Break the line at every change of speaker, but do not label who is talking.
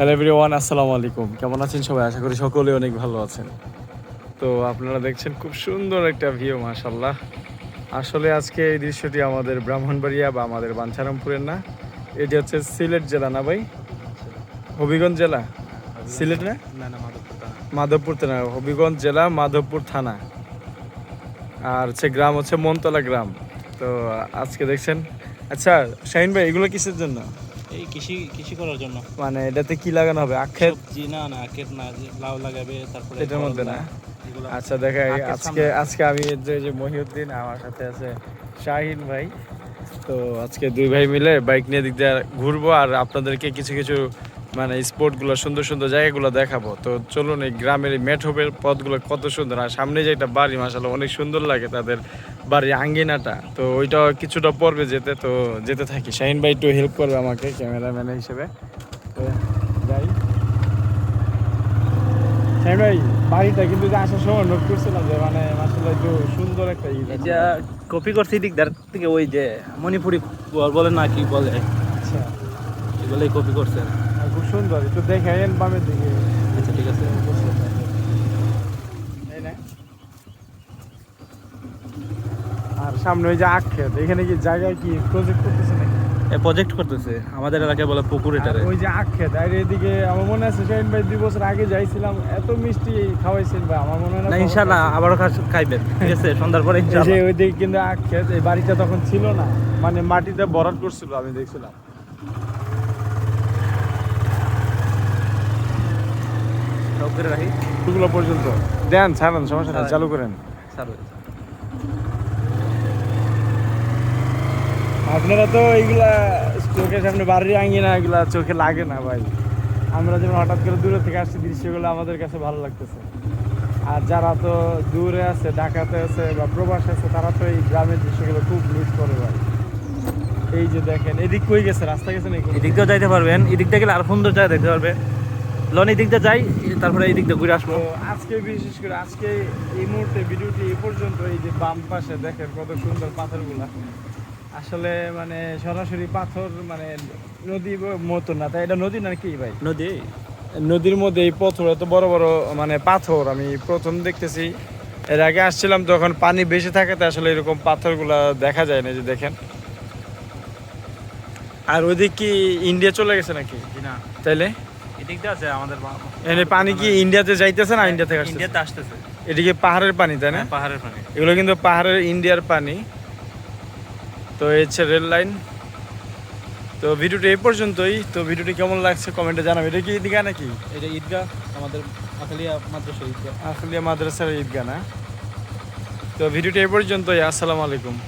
Hello everyone আসসালামু আলাইকুম। কেমন আছেন সবাই? আশা করি সকলে অনেক ভালো আছেন। তো আপনারা দেখছেন খুব সুন্দর একটা ভিউ মাশাল্লাহ আসলে আজকে এই দৃশ্যটি আমাদের ব্রাহ্মণবাড়িয়া বা আমাদের বাঞ্ছারামপুরের না। এটি হচ্ছে সিলেট জেলা না ভাই? হবিগঞ্জ জেলা? সিলেট না?
না না মাধবপুর
মাধবপুর থানা হবিগঞ্জ জেলা মাধবপুর থানা। আর হচ্ছে গ্রাম হচ্ছে মনতলা গ্রাম। তো আজকে দেখছেন। আচ্ছা শাহিন ভাই এগুলো কিসের জন্য?
এই কৃষি কৃষি করার জন্য।
মানে এটাতে কি লাগানো হবে? আখের?
সবজি না না আখের না লাউ লাগাবে তারপরে
এটার মধ্যে না? আচ্ছা দেখা আজকে আজকে আমি যে যে মহিউদ্দিন আমার সাথে আছে শাহিন ভাই। তো আজকে দুই ভাই মিলে বাইক নিয়ে দিক দিয়ে ঘুরবো আর আপনাদেরকে কিছু কিছু মানে স্পোর্টগুলো সুন্দর সুন্দর জায়গাগুলো দেখাবো। তো চলুন এই গ্রামের এই মেঠোপের পথগুলো কত সুন্দর। আর সামনে যে একটা বাড়ি মাসাল্লাহ অনেক সুন্দর লাগে তাদের বাড়ির আঙ্গিনাটা। তো ওইটা কিছুটা পড়বে যেতে তো যেতে থাকি। শাহিন ভাই একটু হেল্প করবে আমাকে ক্যামেরাম্যান হিসেবে। তো যাই। হ্যাঁ ভাই বাড়িটা কিন্তু যে আসার সময় নোট করছিলাম যে মানে আসলে একটু সুন্দর একটা
এটা কপি করছি দিক দার থেকে ওই যে মণিপুরি বলে না কি বলে?
আচ্ছা।
এগুলোই কপি করছে।
খুব সুন্দর একটু বামের দিকে।
আচ্ছা ঠিক আছে
আর সামনে ওই যে আখ এখানে কি জায়গায় কি প্রজেক্ট করতেছে নাকি?
এ প্রজেক্ট করতেছে আমাদের এলাকায় বলে পুকুর এটারে।
ওই যে আখ আর এদিকে আমার মনে আছে শাহিন ভাই দুই বছর আগে যাইছিলাম এত মিষ্টি খাওয়াইছেন ভাই আমার মনে হয়
না ইনশাল্লাহ আবারও খাইবেন ঠিক আছে সন্ধ্যার পরে
এই যে ওই দিকে কিন্তু আখ এই বাড়িটা তখন ছিল না মানে মাটিতে ভরাট করছিল আমি দেখছিলাম।
করে রাখি।
ওগুলো পর্যন্ত। দেন ছাড়েন সমস্যা নেই চালু করেন। আপনারা তো এইগুলা চোখের সামনে বাড়ির আঙ্গিনা এগুলা চোখে লাগে না ভাই। আমরা যেমন হঠাৎ করে দূরে থেকে আসছি দৃশ্যগুলো আমাদের কাছে ভালো লাগতেছে। আর যারা তো দূরে আছে ঢাকাতে আছে বা প্রবাসে আছে তারা তো এই গ্রামের দৃশ্যগুলো খুব মিস করে ভাই। এই যে দেখেন এদিক কই গেছে? রাস্তা গেছে নাকি?
এদিক দিয়েও যাইতে পারবেন এদিক গেলে আর সুন্দর জায়গা দেখতে পারবে। লন এদিক দিয়ে যাই তারপরে এই দিক দিয়ে ঘুরে আসব।
আজকে বিশেষ করে আজকে এই মুহূর্তে ভিডিওটি এই পর্যন্ত এই যে বাম পাশে দেখেন কত সুন্দর পাথরগুলা। আসলে মানে সরাসরি পাথর মানে নদী মতো না তাই এটা নদী না কি ভাই?
নদী।
নদীর মধ্যে এই পাথর এত বড় বড় মানে পাথর আমি প্রথম দেখতেছি। এর আগে আসছিলাম তখন পানি বেশি থাকে থাকাতে আসলে এরকম পাথরগুলা দেখা যায় না যে দেখেন। আর ওইদিক কি ইন্ডিয়া চলে গেছে নাকি?
না।
তাইলে?
এদিক দিয়ে আছে আমাদের বা-
পানি কি ইন্ডিয়াতে যাইতেছে না ইন্ডিয়া থেকে আসছে
ইন্ডিয়াতে আসতেছে।
এদিকে পাহাড়ের পানি তাই না?
হ্যাঁ, পাহাড়ের পানি।
এগুলো কিন্তু পাহাড়ের ইন্ডিয়ার পানি। তো এই হচ্ছে রেল লাইন। তো ভিডিওটি এই পর্যন্তই। তো ভিডিওটি কেমন লাগছে কমেন্টে জানাবে। এটা কি ঈদগাহ নাকি?
এটা ঈদগাহ আমাদের আখালিয়া মাদ্রাসা ঈদগাহ।
আসলিয়া মাদ্রাসার ঈদগাহ না? তো ভিডিওটি এই পর্যন্তই। আসসালামু আলাইকুম।